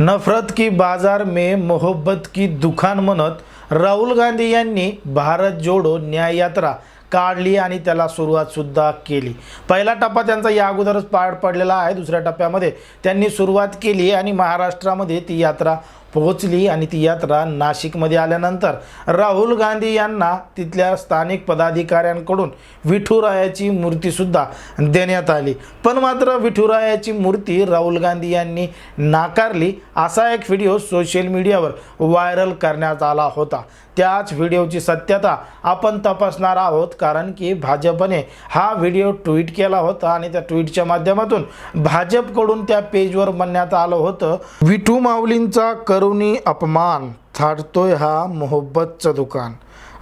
नफरत की बाजार में मोहब्बत की दुकान म्हणत राहुल गांधी यांनी भारत जोडो न्याय यात्रा. काढली आणि त्याला सुरुवातसुद्धा केली. पहिला टप्पा त्यांचा या अगोदरच पार पडलेला आहे. दुसऱ्या टप्प्यामध्ये त्यांनी सुरुवात केली आणि महाराष्ट्रामध्ये ती यात्रा पोहोचली आणि ती यात्रा नाशिकमध्ये आल्यानंतर राहुल गांधी यांना तिथल्या स्थानिक पदाधिकाऱ्यांकडून विठुरायाची मूर्तीसुद्धा देण्यात आली. पण मात्र विठुरायाची मूर्ती राहुल गांधी यांनी नाकारली. असा एक व्हिडिओ सोशल मीडियावर व्हायरल करण्यात आला होता. त्याच व्हिडिओची सत्यता आपण तपासणार आहोत कारण की भाजपने हा व्हिडिओ ट्विट केला होता आणि त्या ट्विटच्या माध्यमातून भाजपकडून त्या पेजवर म्हणण्यात आलं होतं विठू माऊलींचा करुणी अपमान थाटतोय हा मोहब्बतचं दुकान.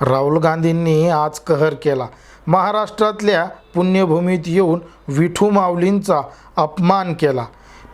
राहुल गांधींनी आज कहर केला. महाराष्ट्रातल्या पुण्यभूमीत येऊन विठू माऊलींचा अपमान केला.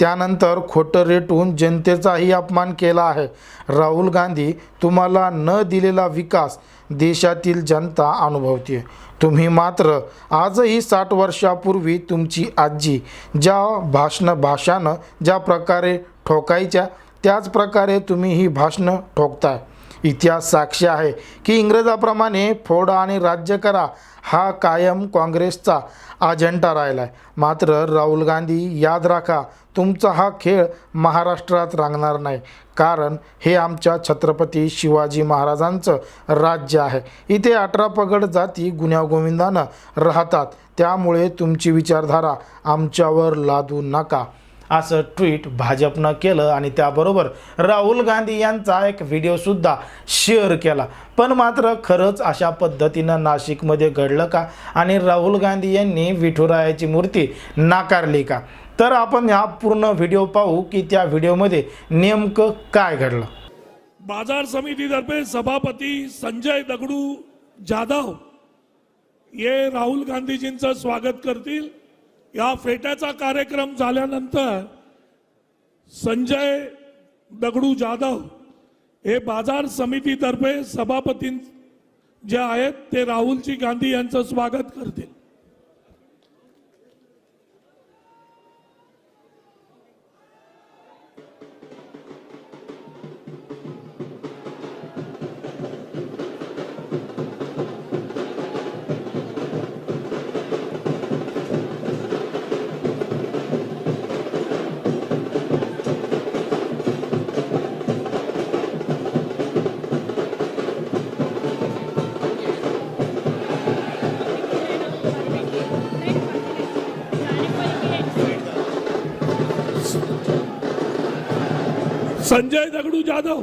त्यानंतर खोटं रेटून जनतेचाही अपमान केला आहे. राहुल गांधी तुम्हाला न दिलेला विकास देशातील जनता अनुभवते तुम्ही मात्र आजही साठ वर्षापूर्वी तुमची आजी ज्या भाषण भाषानं ज्या प्रकारे ठोकायच्या त्याच प्रकारे तुम्ही ही भाषणं ठोकताय. इतिहास साक्षी आहे की इंग्रजाप्रमाणे फोडा आणि राज्य करा हा कायम काँग्रेसचा अजेंडा राहिला आहे मात्र राहुल गांधी याद राखा तुमचा हा खेळ महाराष्ट्रात रांगणार नाही. कारण हे आमच्या छत्रपती शिवाजी महाराजांचं राज्य आहे. इथे अठरा पगड जाती गुन्ह्यागोविंदानं राहतात. त्यामुळे तुमची विचारधारा आमच्यावर लादू नका. असं ट्विट भाजपनं केलं आणि त्याबरोबर राहुल गांधी यांचा एक व्हिडिओसुद्धा शेअर केला. पण मात्र खरंच अशा पद्धतीनं नाशिकमध्ये घडलं का? आणि राहुल गांधी यांनी विठुरायाची मूर्ती नाकारली का? तर आपण हा पूर्ण व्हिडिओ पाहू की त्या व्हिडिओमध्ये नेमकं काय घडलं. बाजार समितीतर्फे सभापती संजय दगडू जाधव हे राहुल गांधीजींचं स्वागत करतील. या फेट्याचा कार्यक्रम झाल्यानंतर संजय दगडू जाधव हे बाजार समितीतर्फे सभापती जे आहेत ते राहुलजी गांधी यांचं स्वागत करतील. संजय दगडू जाधव.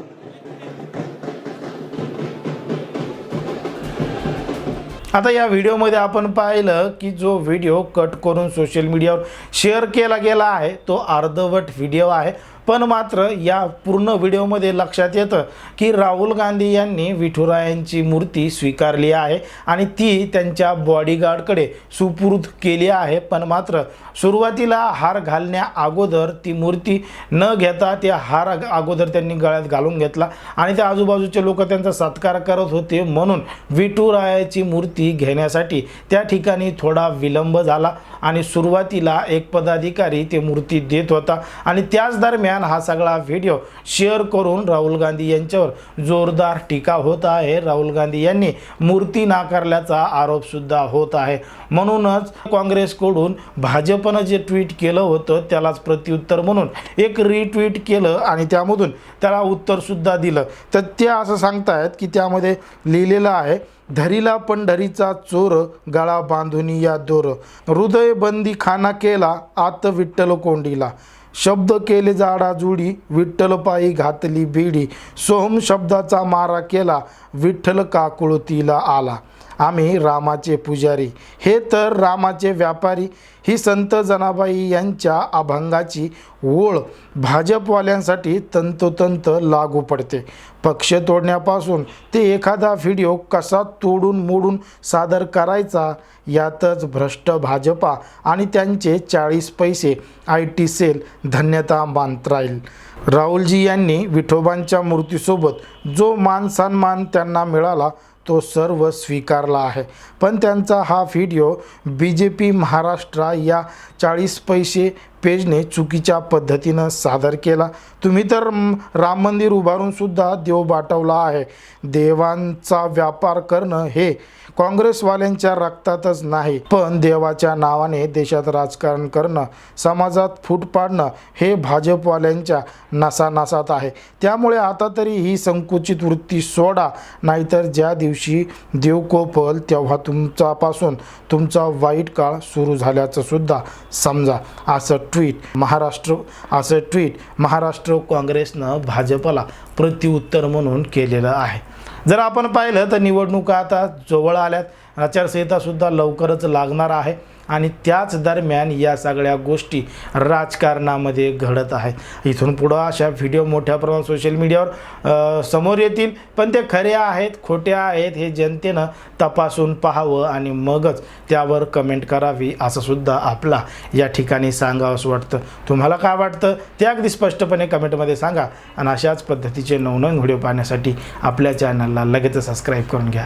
आता या व्हिडिओमध्ये आपण पाहिलं की जो व्हिडिओ कट करून सोशल मीडियावर शेअर केला गेला आहे तो अर्धवट व्हिडिओ आहे. पण मात्र या पूर्ण व्हिडिओमध्ये लक्षात येतं की राहुल गांधी यांनी विठुरायांची मूर्ती स्वीकारली आहे आणि ती त्यांच्या बॉडीगार्डकडे सुपूर्द केली आहे. पण मात्र सुरुवातीला हार घालण्या अगोदर ती मूर्ती न घेता ते हार अगोदर त्यांनी गळ्यात घालून घेतला आणि त्या आजूबाजूचे लोक त्यांचा सत्कार करत होते. म्हणून विठुरायाची मूर्ती घेण्यासाठी त्या ठिकाणी थोडा विलंब झाला आणि सुरुवातीला एक पदाधिकारी ते मूर्ती देत होता आणि त्याच दरम्यान हा सगळा व्हिडिओ शेअर करून राहुल गांधी यांच्यावर जोरदार टीका होत आहे. राहुल गांधी यांनी मूर्ती नाकारल्याचा आरोपसुद्धा होत आहे. म्हणूनच काँग्रेसकडून भाजपनं जे ट्विट केलं होतं त्यालाच प्रत्युत्तर म्हणून एक रिट्विट केलं आणि त्यामधून त्याला उत्तरसुद्धा दिलं. तर ते असं सांगतायत की त्यामध्ये लिहिलेलं आहे धरीला पंढरीचा चोर गळा बांधून या दोर. हृदय बंदी खाना केला आत विठ्ठल कोंडीला. शब्द केले जाडा जुडी विठ्ठल पायी घातली बीडी सोहम शब्दाचा मारा केला विठ्ठल काकुळतीला आला. आम्ही रामाचे पुजारी. हे तर रामाचे व्यापारी. ही संत जनाबाई यांच्या अभंगाची ओळ भाजपवाल्यांसाठी तंतोतंत लागू पडते. पक्ष तोडण्यापासून ते एखादा व्हिडिओ कसा तोडून मोडून सादर करायचा यातच भ्रष्ट भाजपा आणि त्यांचे चाळीस पैसे आय टी सेल धन्यता मानत राहील. राहुलजी यांनी विठोबांच्या मूर्तीसोबत जो मान सन्मान त्यांना मिळाला तो सर्व स्वीकारला आहे. पण त्यांचा हा video B J P Maharashtra या चाळीस पैसे पेजने चुकीच्या पद्धतीनं सादर केला. तुम्ही तर राम मंदिर उभारूनसुद्धा देव बाटवला आहे. देवांचा व्यापार करणं हे काँग्रेसवाल्यांच्या रक्तातच नाही पण देवाच्या नावाने देशात राजकारण करणं समाजात फूट पाडणं हे भाजपवाल्यांच्या नसानसात आहे. त्यामुळे आता तरी ही संकुचित वृत्ती सोडा नाहीतर ज्या दिवशी देव कोपल तेव्हा तुमच्यापासून तुमचा वाईट काळ सुरू झाल्याचं सुद्धा समजा. असं ट्विट महाराष्ट्र असं ट्विट महाराष्ट्र काँग्रेसनं भाजपला प्रत्युत्तर म्हणून केलेलं आहे. जर आपण पाहिलं तर निवडणुका आता जवळ आल्यात. आचारसंहितासुद्धा लवकरच लागणार आहे. आणि त्याच दरम्यान या सगळ्या गोष्टी राजकारणामध्ये घडत आहेत. इथून पुढं अशा व्हिडिओ मोठ्या प्रमाणात सोशल मीडियावर समोर येतील. पण ते खरे आहेत खोटे आहेत हे जनतेनं तपासून पाहावं आणि मगच त्यावर कमेंट करावी असं सुद्धा आपला या ठिकाणी सांगावंसं वाटतं. तुम्हाला काय वाटतं? ते अगदी स्पष्टपणे कमेंटमध्ये सांगा. आणि अशाच पद्धतीचे नवनवीन व्हिडिओ पाहण्यासाठी आपल्या चॅनलला लगेच सबस्क्राईब करून घ्या.